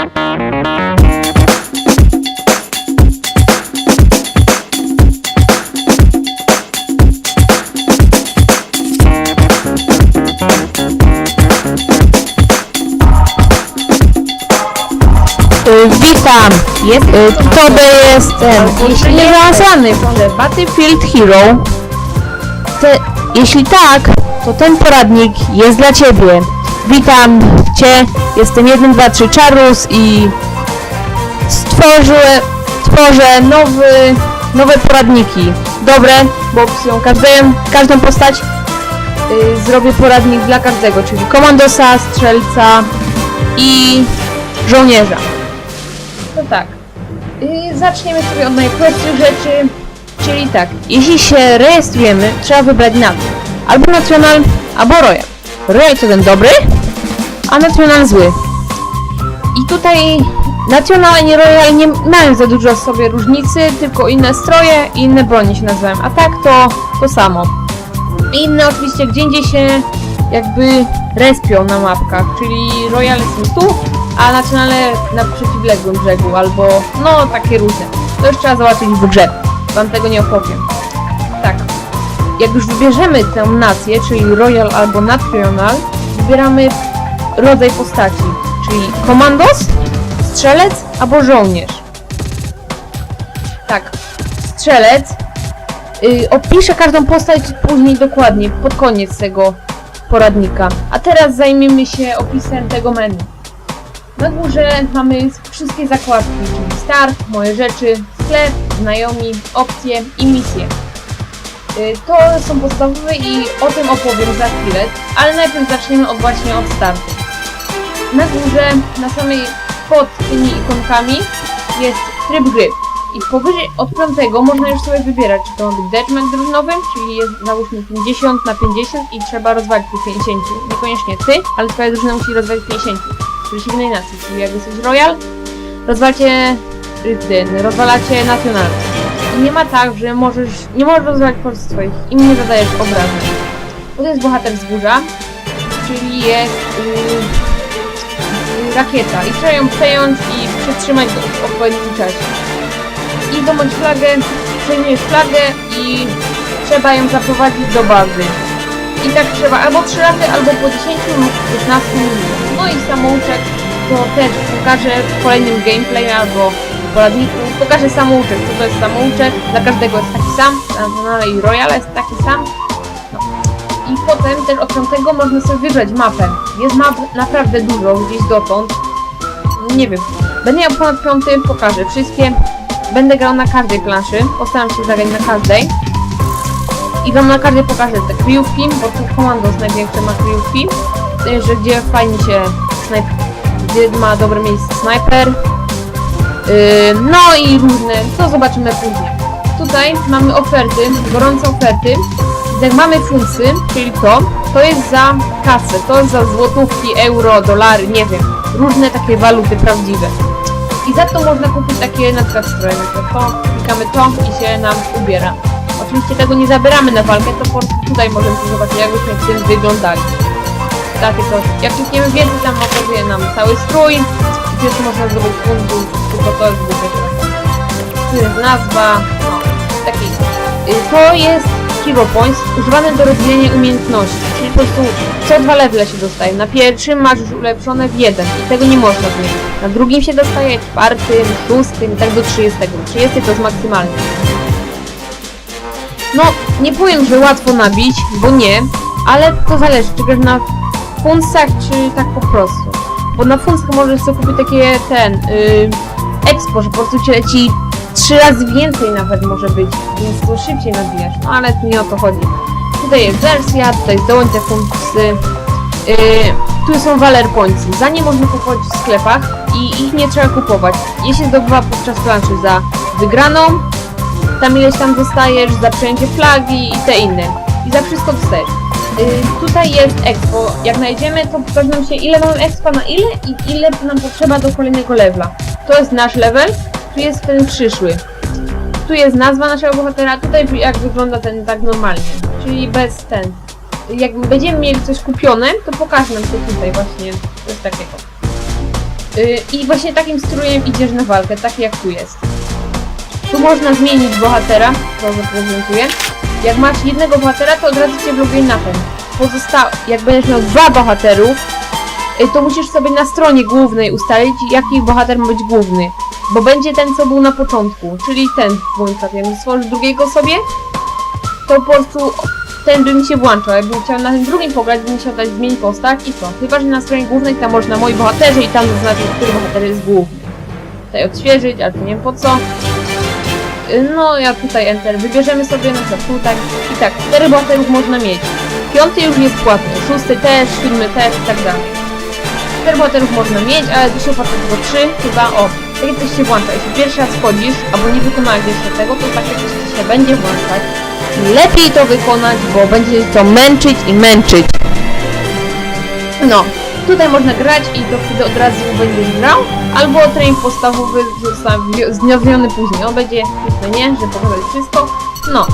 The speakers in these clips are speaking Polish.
Y, Witam! Jest Y, To jest ten, jeśli nie zaawansowany The Battlefield Hero. te, Jeśli tak, to ten poradnik jest dla Ciebie. Witam Jestem 1, 2, 3 Charus i stworzę, stworzę nowy, nowe poradniki. Dobre, bo opisują każdą, każdą postać. Y, zrobię poradnik dla każdego, czyli komandosa, strzelca i żołnierza. No tak. Y, zaczniemy sobie od najprostszych rzeczy, czyli tak. Jeśli się rejestrujemy, trzeba wybrać nazwę. Albo National, albo Royal. Royal to ten dobry, a National zły. I tutaj National i Royal nie mają za dużo w sobie różnicy, tylko inne stroje i inne bronie się nazywają. A tak to to samo. Inne oczywiście gdzie indziej się jakby respią na mapkach, czyli Royal są tu, a Nationale na przeciwległym brzegu, albo no takie różne. To już trzeba zobaczyć w grze. Wam tego nie opowiem. Tak. Jak już wybierzemy tę nację, czyli Royal albo National, wybieramy rodzaj postaci, czyli komandos, strzelec albo żołnierz. Tak. Strzelec y, opiszę każdą postać później dokładnie, pod koniec tego poradnika. A teraz zajmiemy się opisem tego menu. Na górze mamy wszystkie zakładki, czyli start, moje rzeczy, sklep, znajomi, opcje i misje. Y, To są podstawowe i o tym opowiem za chwilę, ale najpierw zaczniemy od właśnie od startu. Na górze, na samej pod tymi ikonkami jest tryb gry. I powyżej od piątego można już sobie wybierać, czy to ma być deathmatch drużynowy, czyli jest załóżmy 50 na 50 i trzeba rozwalić tych 50. Niekoniecznie ty, ale twoja drużyna musi rozwalić 50 przeciwnej nacji, czyli jak jesteś Royal, rozwalcie ten, rozwalacie National. I nie ma tak, że możesz, nie możesz rozwalać po prostu swoich i nie zadajesz obrażeń. To jest bohater wzgórza, czyli jest y, y, rakieta i trzeba ją przejąć i przytrzymać w odpowiednim czasie. I domąć flagę, przejmujesz flagę i trzeba ją zaprowadzić do bazy. I tak trzeba albo 3 razy, albo po 10 lub 15 minut. No i samouczek to też pokażę w kolejnym gameplayu albo poradniku. Pokażę samouczek, co to jest samouczek. Dla każdego jest taki sam, na Nationale i Royale jest taki sam. I potem też od piątego można sobie wybrać mapę. Jest map naprawdę dużo, gdzieś dotąd. Nie wiem. Będę miał ponad piąty, pokażę wszystkie. Będę grał na każdej planszy. Postaram się zagrać na każdej. I wam na każdej pokażę te kryjówki, bo tu komandos największe ma kryjówki, że gdzie fajnie się snajp... gdzie ma dobre miejsce snajper. Yy, no i różne, to zobaczymy później. Tutaj mamy oferty, gorące oferty. Jak mamy funcy, czyli to, to jest za kasę, to za złotówki, euro, dolary, nie wiem, różne takie waluty prawdziwe. I za to można kupić takie na przykład stroje, przykład to, klikamy to i się nam ubiera. Oczywiście tego nie zabieramy na walkę, to tutaj możemy zobaczyć, jakbyśmy w tym wyglądali. Takie coś. Jak klikniemy więcej, tam pokazuje nam cały strój. Też można zdobyć punktów, tylko to jest głupie. Tu jest nazwa, no, taki. Y, To jest Hero Points, używane do rozwijania umiejętności, czyli po prostu co dwa levele się dostaje. Na pierwszym masz już ulepszone w jeden i tego nie można zmienić. Na drugim się dostaje, czwartym, szóstym i tak do 30. 30 to jest maksymalny. No, nie powiem, że łatwo nabić, bo nie, ale to zależy, czy grasz na funcach, czy tak po prostu. Bo na funcach możesz sobie kupić takie, ten, yy, expo, że po prostu ci leci trzy razy więcej nawet może być, więc to szybciej nabijasz, no ale nie o to chodzi. Tutaj jest wersja, tutaj jest dołącz funkcje, yy, tu są Valer Points, za nie można kupować w sklepach i ich nie trzeba kupować. Je się zdobywa podczas planszy za wygraną, tam ileś tam dostajesz za przejęcie flagi i te inne. I za wszystko dostajesz. Yy, tutaj jest expo. Jak znajdziemy, to pokaże się ile mamy expa na ile i ile nam potrzeba do kolejnego levela. To jest nasz level, tu jest ten przyszły. Tu jest nazwa naszego bohatera, tutaj jak wygląda ten tak normalnie, czyli bez ten. Jak będziemy mieli coś kupione, to pokaże nam się tutaj właśnie coś takiego. Y, I właśnie takim strójem idziesz na walkę, tak jak tu jest. Tu można zmienić bohatera, to zaprezentuję. Jak masz jednego bohatera, to od razu cię vloguje na ten. Pozosta jak będziesz miał dwa bohaterów, y, to musisz sobie na stronie głównej ustalić, jaki bohater ma być główny. Bo będzie ten, co był na początku, czyli ten w moim przypadku. Jakbym stworzył drugiego sobie, to po prostu ten by mi się włączał. Jakbym chciał na tym drugim pograć, bym musiał dać zmienić postać i co? Chyba, że na stronie głównej tam można moi bohaterzy i tam zaznaczyć, który bohater jest główny. Tutaj odświeżyć, ale nie wiem po co. No, ja tutaj Enter. Wybierzemy sobie na przykład tutaj. I tak, cztery bohaterów można mieć. Piąty już jest płatny, szósty też, siódmy też i tak dalej. Cztery bohaterów można mieć, ale tu się opłaca tylko trzy, chyba o. Takie coś się włącza. Jeśli pierwszy raz wchodzisz, albo nie wykonałeś jeszcze tego, to takie coś ci się będzie włączać. Lepiej to wykonać, bo będzie to męczyć i męczyć. No, tutaj można grać i to wtedy od razu będziesz grał, albo trening podstawowy zostanie wznowiony później. On będzie, myślę nie, że pokazać wszystko. No,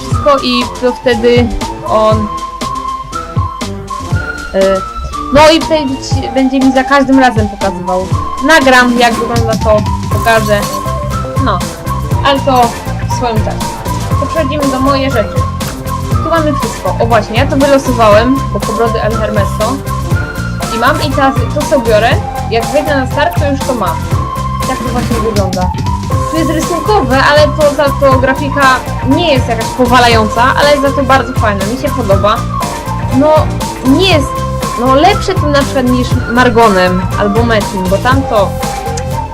wszystko i to wtedy on... y, no i będzie mi za każdym razem pokazywał. Nagram jak wygląda to, pokażę. No, ale to w swoim czasie. To przechodzimy do moje rzeczy. Tu mamy wszystko. O właśnie, ja to wylosowałem, bo pobrody El Hermeso. I mam i teraz to sobie biorę. Jak wejdę na start, to już to mam. Tak to właśnie wygląda. Tu jest rysunkowe, ale to za to grafika nie jest jakaś powalająca, ale jest za to bardzo fajna. Mi się podoba. No, nie jest no lepsze to na przykład niż Margonem albo Metin, bo tam to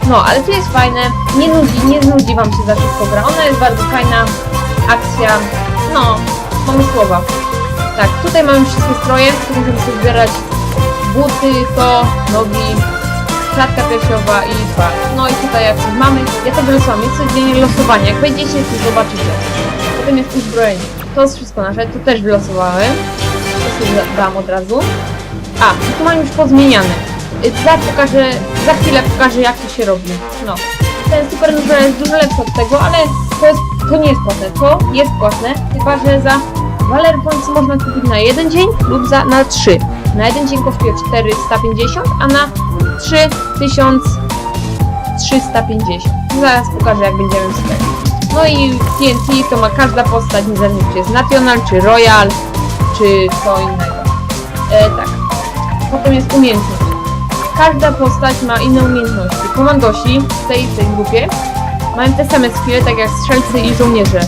no, ale tu jest fajne, nie nudzi, nie znudzi wam się za szybko gra. Ona jest bardzo fajna, akcja, no, mamy słowa. Tak, tutaj mamy wszystkie stroje, tu możemy sobie wybierać buty, to, nogi, klatka piersiowa i twarz. No i tutaj jak mamy, ja to wylosowałam, jest codziennie losowanie, jak wejdziecie, to zobaczycie. Potem jest uzbrojenie, to jest wszystko nasze, to też wylosowałem, to sobie da- dam od razu. A, tu mam już pozmieniane. Y, Za, pokażę, za chwilę pokażę jak to się robi. No. Ten super Nutella jest dużo lepszy od tego, ale to, jest, to nie jest płatne. To jest płatne, chyba że za Valer Points można kupić na jeden dzień lub za, na trzy. Na jeden dzień kosztuje 450, a na 3350. Zaraz pokażę jak będziemy w sklepie. No i TNT to ma każda postać, niezależnie czy jest National, czy Royal, czy co innego. E, tak. Potem jest umiejętność. Każda postać ma inne umiejętności. Komandosi w tej, tej grupie mają te same skille, tak jak strzelcy i żołnierze.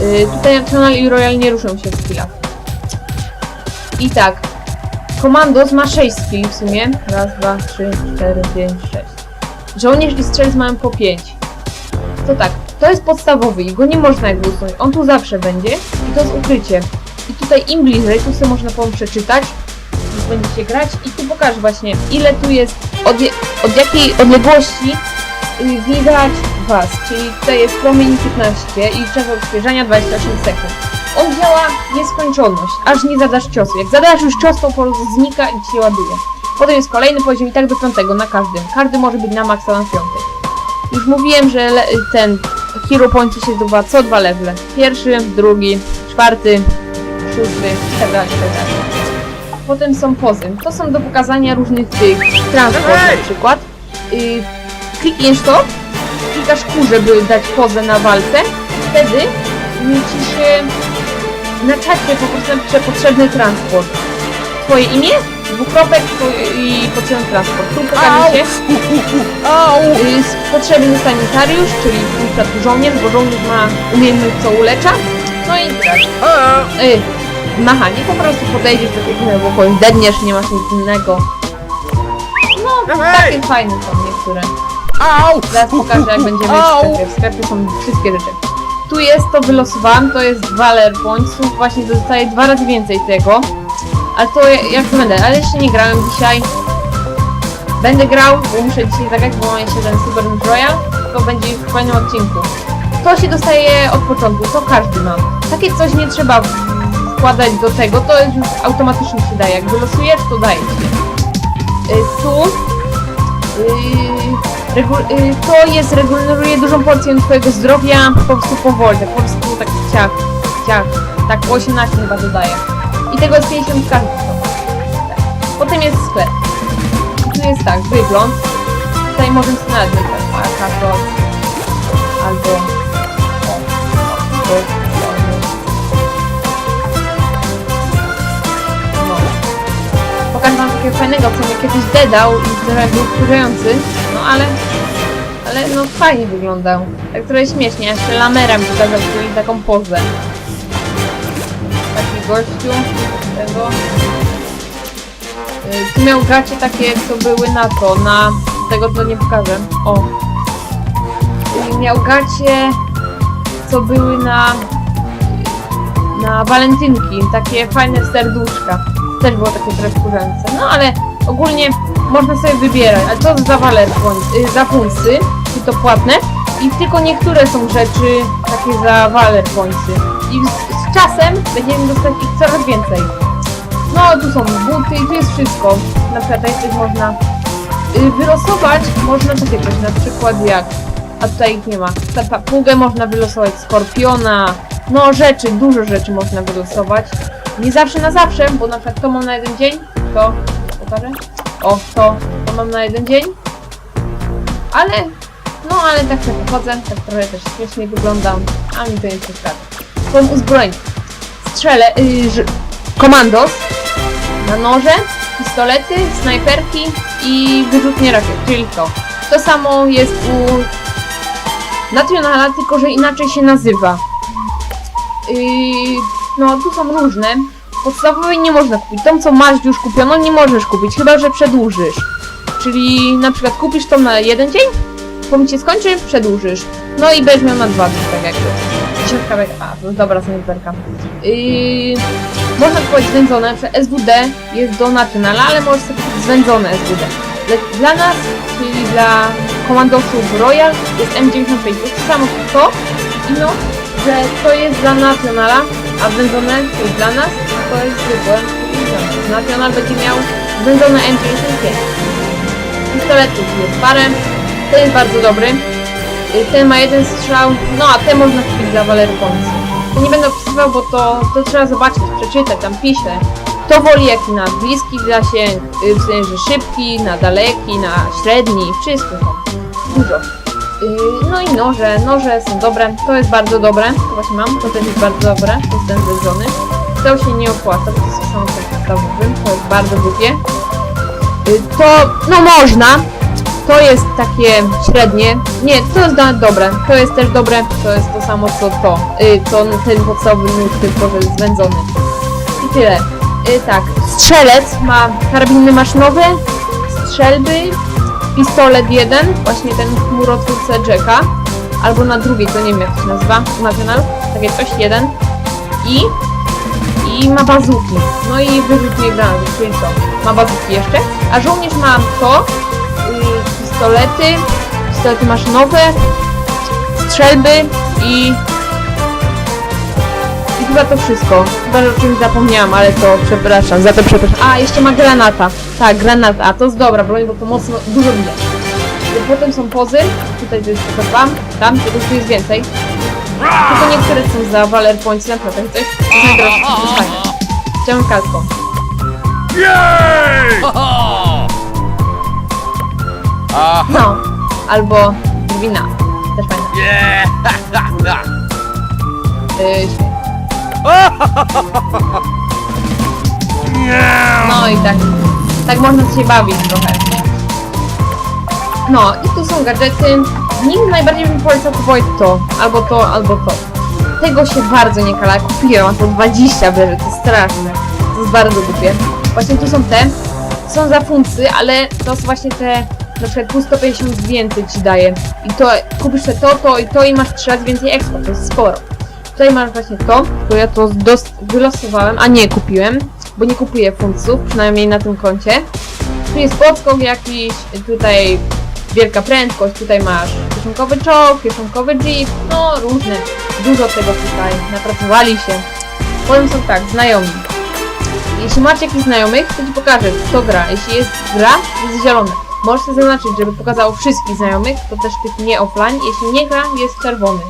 Yy, tutaj National i Royal nie ruszą się w skillach. I tak. Komandos ma 6 skilli w sumie. Raz, dwa, trzy, cztery, pięć, sześć. Żołnierz i strzelec mają po 5. To tak, to jest podstawowy i go nie można jakby usunąć. On tu zawsze będzie i to jest ukrycie. I tutaj im bliżej, tu sobie można potem przeczytać, będziecie grać i tu pokażę właśnie ile tu jest, od, od jakiej odległości y, widać was, czyli tutaj jest promień 15 i czas odświeżania 28 sekund. On działa nieskończoność, aż nie zadasz ciosu. Jak zadasz już cios, to po prostu znika i się ładuje. Potem jest kolejny poziom i tak do piątego na każdym. Każdy może być na maksa na piąty. Już mówiłem, że ten Hero Pointy się zdobywa co dwa levele. Pierwszy, drugi, czwarty, szósty tak dalej. Potem są pozy. To są do pokazania różnych tych transport na przykład. Yy, klikniesz to, klikasz Q, żeby dać pozę na walce. Wtedy ci się na czacie po prostu napisze potrzebny transport. Twoje imię, dwukropek i potrzebny transport. Tu pokaże się yy, potrzebny sanitariusz, czyli na przykład żołnierz, bo żołnierz ma umiejętność co ulecza. No i tak. Y, machanie, po prostu podejdziesz do bo kogoś dedniesz, nie masz nic innego. No, takie fajne są niektóre. Zaraz pokażę, jak będziemy w sklepie. W sklepie są wszystkie rzeczy. Tu jest, to wylosowałam, to jest Valer Pointsów, właśnie dostaję dwa razy więcej tego. Ale to ja- jak to będę, ale jeszcze nie grałem dzisiaj. Będę grał, bo muszę dzisiaj zagrać, bo mam jeszcze ten Super Meat Royal, to będzie w kolejnym odcinku. To się dostaje od początku, to każdy ma. Takie coś nie trzeba wkładać do tego, to już automatycznie się daje. Jak wylosujesz, to daje się. Y, tu y, regu- y, to jest, reguluje dużą porcję twojego zdrowia po prostu powoli, tak po prostu tak ciach, ciach, tak po 18 chyba dodaje. I tego jest 50 każdy. Tak. Potem jest sklep. Tu jest tak, wygląd. tutaj możemy nawet wybrać Akato albo takiego fajnego, co mnie kiedyś dedał i trochę był wkurzający, no ale ale no fajnie wyglądał. Tak trochę śmiesznie, jeszcze lamerem pokazał i taką pozę. Taki gościu tego. Y, Tu miał gacie takie, co były na to, na tego to nie pokażę. O. Y, Miał gacie, co były na na walentynki, takie fajne serduszka. Też było takie trochę wkurzające. No ale ogólnie można sobie wybierać, ale to za waler, y, za puncy, czy to płatne. I tylko niektóre są rzeczy takie za waler pońcy. I z, z czasem będziemy dostać ich coraz więcej. No, tu są buty i tu jest wszystko. Na przykład coś można y, wylosować, można takie coś, na przykład jak, a tutaj ich nie ma. Ta papugę można wylosować, skorpiona, no rzeczy, dużo rzeczy można wylosować. Nie zawsze na zawsze, bo na przykład to mam na jeden dzień, to pokażę. O, to, to mam na jeden dzień. Ale, no ale tak sobie pochodzę, tak trochę też śmiesznie wyglądam, a mi to nie przeszkadza. Są uzbrojeni. Strzelę, yy, komandos, na noże, pistolety, snajperki i wyrzutnie rakiet, czyli to. To samo jest u Nationala, tylko że inaczej się nazywa. Yy, no, tu są różne. Podstawowej nie można kupić. Tą, co masz już kupioną, nie możesz kupić, chyba że przedłużysz. Czyli na przykład kupisz to na jeden dzień, po mi się skończy, przedłużysz. No i będziesz miał na dwa dni, tak jak to jest. Dziesiątka, a, to dobra snajperka. Yy, można kupować zwędzone, przykład SWD jest do Nationala, ale możesz kupić zwędzone SWD. Le- Dla nas, czyli dla komandosów Royal jest M95. To to samo co to, i no, że to jest dla Nationala, a wędzone dla nas, to jest zwykłe. nas. National będzie miał wędzone M95. Pistoletów jest parę, ten jest bardzo dobry. Y, Ten ma jeden strzał, no a ten można kupić dla Valery. To nie będę opisywał, bo to, to trzeba zobaczyć, przeczytać, tam pisze. Kto woli jaki na bliski zasięg, y, w sensie szybki, na daleki, na średni, wszystko. Dużo. No i noże, noże są dobre, to jest bardzo dobre, to właśnie mam, to też jest bardzo dobre, to jest ten zedzony. To się nie opłaca, bo to jest samo podstawowym, to jest bardzo głupie. Yy, To, no można, to jest takie średnie, nie, to jest nawet dobre, to jest też dobre, to jest to samo co to, yy, co ten podstawowy tylko jest zwędzony. I tyle. Yy, tak, strzelec ma karabiny maszynowe, strzelby, pistolet jeden, właśnie ten w chmurotwórce Jacka, albo na drugiej, to nie wiem jak to się nazywa, National, takie coś, jeden. I i ma bazuki, no i wyrzutnie granatów, czyli to, ma bazuki jeszcze, a żołnierz ma to, y, pistolety, pistolety maszynowe, strzelby i chyba to wszystko. Chyba, że o czymś zapomniałam, ale to przepraszam, za to przepraszam. A, jeszcze ma granata. Tak, granata. A, to jest dobra broń, bo to mocno, dużo widać. I potem są pozy. Tutaj to jest tylko dwa. Tam, tego tu jest więcej. Tylko niektóre są za Valer Points, na przykład coś. W to fajne. Chciałem! Uh, No. Albo wina. Też fajne. yeah! Yy! No i tak, tak można się bawić trochę. No i tu są gadżety. Nich najbardziej bym polecał kupować to, albo to, albo to. Tego się bardzo nie kala, kupiłem, to 20 bierze, to straszne. To jest bardzo głupie. Właśnie tu są te, są za funcy, ale to są właśnie te, na przykład tu 150 więcej ci daje. I to, kupisz te to, to i to i masz 3 razy więcej expo, to jest sporo. Tutaj masz właśnie to, bo ja to wylosowałem, a nie kupiłem, bo nie kupuję funców, przynajmniej na tym koncie. Tu jest podskok jakiś, tutaj wielka prędkość, tutaj masz kieszonkowy czołg, kieszonkowy jeep, no różne, dużo tego tutaj, napracowali się. Potem są tak, znajomi. Jeśli macie jakichś znajomych, to ci pokażę, kto gra. Jeśli jest gra, jest zielone. Możesz zaznaczyć, żeby pokazało wszystkich znajomych, to też tych nie offline. Jeśli nie gra, jest czerwony.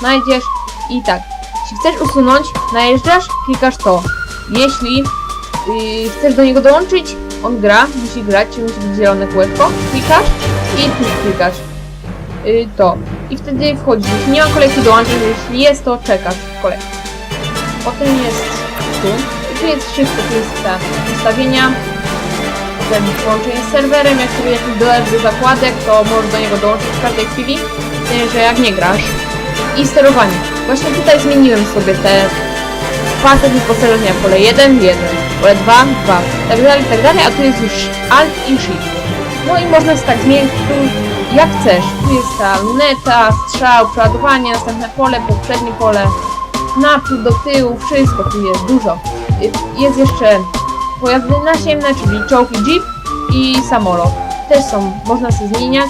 Znajdziesz i tak. Jeśli chcesz usunąć, najeżdżasz, klikasz to. Jeśli yy, chcesz do niego dołączyć, on gra, musi grać, czyli musi być zielone kółeczko, klikasz i tu klikasz y, to. I wtedy wchodzisz. Jeśli nie ma kolejki dołączysz, jeśli jest, to czekasz w kolejce. Potem jest tu. I tu jest wszystko, tu jest ta ustawienia, ten połączenie z serwerem, jak sobie jakiś dolar do zakładek, to możesz do niego dołączyć w każdej chwili, że jak nie grasz. I sterowanie. Właśnie tutaj zmieniłem sobie te pasy wyposażenia. Pole 1, 1, pole 2, 2, tak dalej, tak dalej, a tu jest już Alt i Shift. No i można sobie tak zmienić tu jak chcesz. Tu jest ta luneta, strzał, przeładowanie, następne pole, poprzednie pole, naprzód, do tyłu, wszystko tu jest, dużo. Jest jeszcze pojazdy nasiemne, czyli czołg i jeep i samolot. Też są, można sobie zmieniać.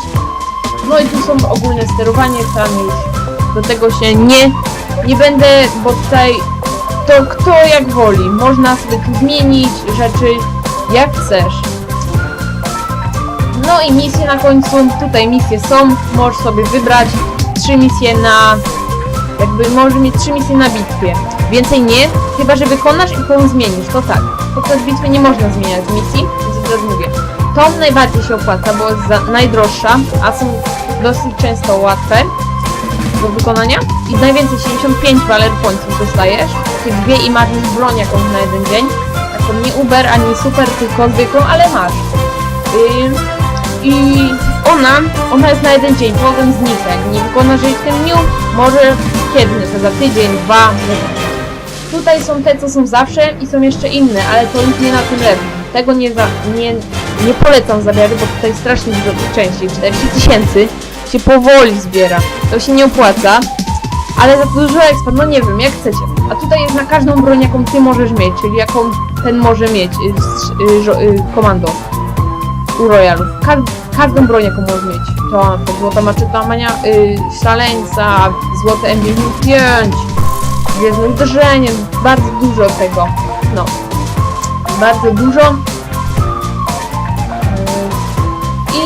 No i tu są ogólne sterowanie, tam już do tego się nie, nie będę, bo tutaj to kto jak woli. Można sobie tu zmienić rzeczy jak chcesz. No i misje na końcu, tutaj misje są, możesz sobie wybrać trzy misje na, jakby możesz mieć trzy misje na bitwie. Więcej nie, chyba że wykonasz i potem zmienisz, to tak. Podczas bitwy nie można zmieniać misji, więc teraz mówię. Tą najbardziej się opłaca, bo jest za, najdroższa, a są dosyć często łatwe do wykonania i najwięcej 75 Valor Pointsów dostajesz. Tych dwie i już broń jakąś na jeden dzień. Taką nie Uber ani super, tylko zwykłą, ale masz. Ym, I ona, ona jest na jeden dzień, potem znika. Jak nie wykonasz jej w tym dniu, może kiedyś, to za tydzień, dwa, wiem. Tutaj są te, co są zawsze i są jeszcze inne, ale to już nie na tym levelu. Tego nie, za, nie, nie polecam zabierać, bo tutaj strasznie dużo części. 40 tysięcy się powoli zbiera. To się nie opłaca. Ale za dużo expa, no nie wiem, jak chcecie. A tutaj jest na każdą broń, jaką ty możesz mieć, czyli jaką ten może mieć, y, s- y, żo- y, komando u Royalów. Ka każdą broń, jaką możesz mieć. To złota maczeta mania, y, szaleńca, złote M95, gwiezdne uderzenie, bardzo dużo tego. No. Bardzo dużo. Y,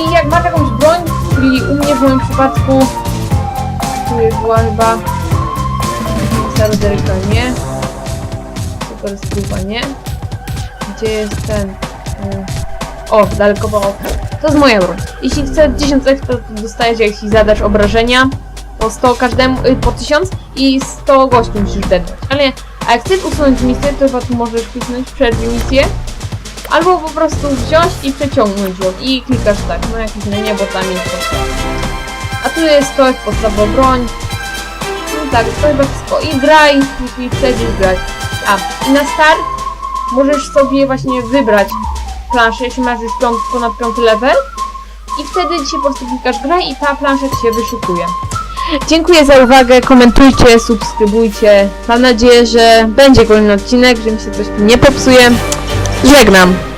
I jak masz jakąś broń, czyli u mnie w moim przypadku tu była chyba Sarderyka nie. Super skrupa nie. Gdzie jest ten? y, O, daleko oka. To jest moja broń. Jeśli chcesz 1000 expa, to dostajesz, jeśli zadasz obrażenia, po 100 każdemu, y, po 1000 i 100 gości musisz dednąć. Ale, a jak chcesz usunąć misję, to chyba tu możesz kliknąć przerwij misję. Albo po prostu wziąć i przeciągnąć ją i klikasz tak, no jakieś na niebo tam jest to. A tu jest to jest podstawowa broń. No tak, to chyba wszystko. I graj, jeśli chcesz grać. A, i na start możesz sobie właśnie wybrać planszę, jeśli masz już piąt, ponad piąty level. I wtedy ci po prostu klikasz graj i ta plansza ci się wyszukuje. Dziękuję za uwagę, komentujcie, subskrybujcie. Mam nadzieję, że będzie kolejny odcinek, że mi się coś nie popsuje. Żegnam.